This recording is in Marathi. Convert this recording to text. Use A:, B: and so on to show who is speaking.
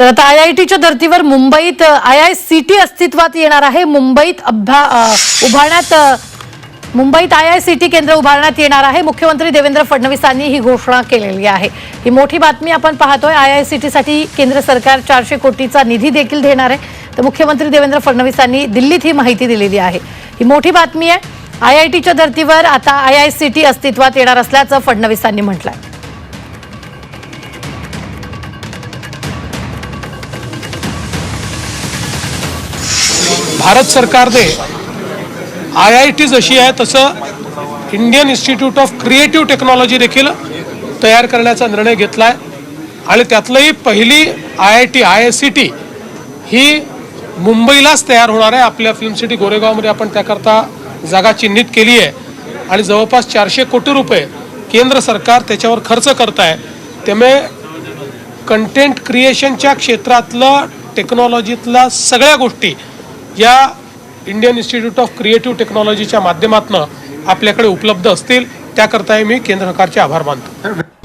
A: तर आता आय आय टीच्या धर्तीवर मुंबईत आय आय सी टी अस्तित्वात येणार आहे. मुंबईत अभ्या उभारण्यात मुंबईत आय आय सी टी केंद्र उभारण्यात येणार आहे. मुख्यमंत्री देवेंद्र फडणवीसांनी ही घोषणा केलेली आहे. ही मोठी बातमी आपण पाहतोय. आय आय सी टीसाठी केंद्र सरकार चारशे कोटीचा निधी देखील देणार आहे. तर मुख्यमंत्री देवेंद्र फडणवीसांनी दिल्लीत ही माहिती दिलेली आहे. ही मोठी बातमी आहे. आय आय टीच्या धर्तीवर आता आय आय सी टी अस्तित्वात येणार असल्याचं फडणवीसांनी म्हटलं आहे
B: भारत सरकारने आय आय टी जशी आहे तसं Indian Institute of Creative Technology देखील तयार करण्याचा निर्णय घेतला आहे आणि त्यातलंही पहिली I I T I I C T ही मुंबईलाच तयार होणार आहे. आपल्या फिल्म सिटी गोरेगावमध्ये आपण त्याकरता जागा चिन्हित केली आहे. आणि जवळपास चारशे कोटी रुपये केंद्र सरकार त्याच्यावर खर्च करत आहे त्यामुळे कंटेंट क्रिएशनच्या क्षेत्रातलं टेक्नॉलॉजीतल्या सगळ्या गोष्टी या इंडियन इन्स्टिट्यूट ऑफ क्रिएटिव्ह टेक्नॉलॉजीच्या माध्यमातून आपल्याकडे उपलब्ध असतील त्याकरताही मी केंद्र सरकारचे आभार मानतो.